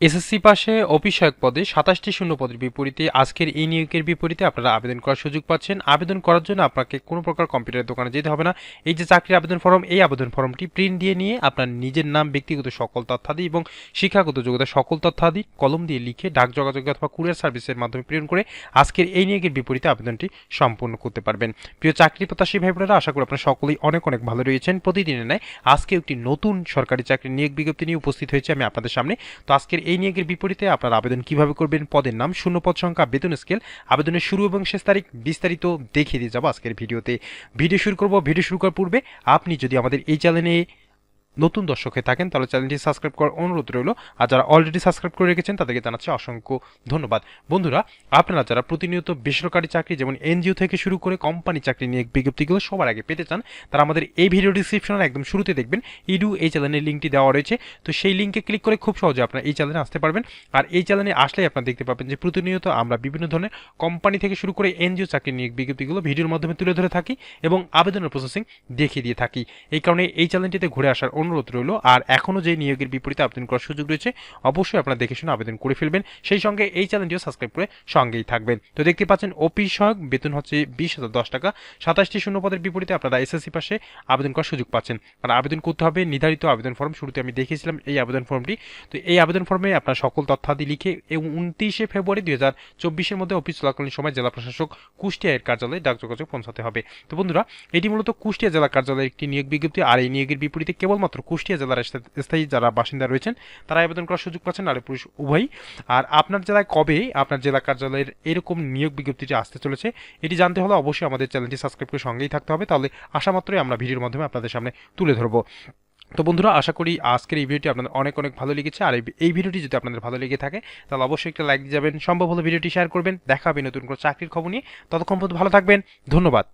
SSC পাশে office সহায়ক পদে সাতাশটি শূন্য পদের বিপরীতে আজকের এই নিয়োগের বিপরীতে আপনারা আবেদন করার সুযোগ পাচ্ছেন। আবেদন করার জন্য আপনাকে কোনো প্রকার কম্পিউটারের দোকানে যেতে হবে না। এই যে চাকরির আবেদন ফর্ম, এই আবেদন ফর্মটি প্রিন্ট দিয়ে নিয়ে আপনার নিজের নাম, ব্যক্তিগত সকল তথ্যাদি এবং শিক্ষাগত যোগ্যতা সকল তথ্যাদি কলম দিয়ে লিখে ডাক যোগাযোগ অথবা কুরিয়ার সার্ভিসের মাধ্যমে প্রেরণ করে আজকের এই নিয়োগের বিপরীতে আবেদনটি সম্পূর্ণ করতে পারবেন। প্রিয় চাকরি প্রত্যাশী ভাই বোনেরা আশা করি আপনারা সকলেই অনেক অনেক ভালো রয়েছেন। প্রতিদিনের ন্যায় আজকে একটি নতুন সরকারি চাকরির নিয়োগ বিজ্ঞপ্তি নিয়ে উপস্থিত হয়েছে আমি আপনাদের সামনে। তো আজকের এই নিয়োগের বিপরীতে আপনার আবেদন কীভাবে করবেন, পদের নাম শূন্য পদ সংখ্যা, বেতন স্কেল আবেদনের শুরু এবং শেষ তারিখ বিস্তারিত দেখিয়ে দিয়ে যাব আজকের ভিডিওতে। ভিডিও শুরু করব, ভিডিও শুরু করার পূর্বে আপনি যদি আমাদের এই চ্যানেলে নতুন দর্শক হয়ে থাকেন, তাহলে চ্যানেলটি সাবস্ক্রাইব করার অনুরোধ রইল। আর যারা অলরেডি সাবস্ক্রাইব করে রেখেছেন, তাদেরকে জানাচ্ছি অসংখ্য ধন্যবাদ। বন্ধুরা, আপনারা যারা প্রতিনিয়ত বেসরকারি চাকরি, যেমন এনজিও থেকে শুরু করে কোম্পানি চাকরি নিয়ে বিজ্ঞপ্তিগুলো সবার আগে পেতে চান, তারা আমাদের এই ভিডিও ডিসক্রিপশনের একদম শুরুতে দেখবেন। ইডু এই চ্যানেলের লিঙ্কটি দেওয়া রয়েছে। তো সেই লিঙ্কে ক্লিক করে খুব সহজে আপনারা এই চ্যানেলে আসতে পারবেন। আর এই চ্যানেলে আসলেই আপনারা দেখতে পাবেন যে প্রতিনিয়ত আমরা বিভিন্ন ধরনের কোম্পানি থেকে শুরু করে এনজিও চাকরি নিয়ে বিজ্ঞপ্তিগুলো ভিডিওর মাধ্যমে তুলে ধরে থাকি এবং আবেদনের প্রসেসিং দেখিয়ে দিয়ে থাকি। এই কারণে এই চ্যানেলটিতে ঘুরে আসার অনুরোধ রইল। আর এখনও যে নিয়োগের বিপরীতে আবেদন করার সুযোগ রয়েছে, অবশ্যই আপনারা দেখে শুনে আবেদন করে ফেলবেন। সেই সঙ্গে এই চ্যানেলটিও সাবস্ক্রাইব করে সঙ্গেই থাকবেন। তো দেখতে পাচ্ছেন, অফিস সহায়ক বেতন হচ্ছে বিশ হাজার দশ টাকা। সাতাশটি শূন্য পদের বিপরীতে আপনারা এসএসসি পাশে আবেদন করার সুযোগ পাচ্ছেন। আর আবেদন করতে হবে, নির্ধারিত আবেদন ফর্ম শুরুতে আমি দেখিয়েছিলাম এই আবেদন ফর্মটি। তো এই আবেদন ফর্মে আপনার সকল তথ্যাদি লিখে এবং উনত্রিশে ফেব্রুয়ারি দুই হাজার চব্বিশের মধ্যে অফিস চলাকালীন সময় জেলা প্রশাসক কুষ্টিয়া এর কার্যালয়ে ডাক যোগাযোগ পৌঁছাতে হবে। তো বন্ধুরা, এটি মূলত কুষ্টিয়া জেলা কার্যালয়ের একটি নিয়োগ বিজ্ঞপ্তি। আর এই নিয়োগের বিপরীতে কেবলমাত্র কুষ্টিয়া জেলার স্থায়ী- যারা বাসিন্দা রয়েছেন, তারা আবেদন করার সুযোগ পাচ্ছেন নারী পুরুষ উভয়ই। আর আপনার জেলায় কবে আপনার জেলা কার্যালয়ের এরকম নিয়োগ বিজ্ঞপ্তিটি আসতে চলেছে, এটি জানতে হলে অবশ্যই আমাদের চ্যানেলটি সাবস্ক্রাইব করে সঙ্গেই থাকতে হবে। তাহলে আসা মাত্রই আমরা ভিডিওর মাধ্যমে আপনাদের সামনে তুলে ধরবো। তো বন্ধুরা, আশা করি আজকের এই ভিডিওটি আপনাদের অনেক অনেক ভালো লেগেছে। আর এই- ভিডিওটি যদি আপনাদের ভালো লেগে থাকে, তাহলে অবশ্যই একটা লাইক যাবেন, সম্ভব হলে ভিডিওটি শেয়ার করবেন। দেখা হবে নতুন কোনো চাকরির খবর নিয়ে। ততক্ষণ পর্যন্ত ভালো থাকবেন। ধন্যবাদ।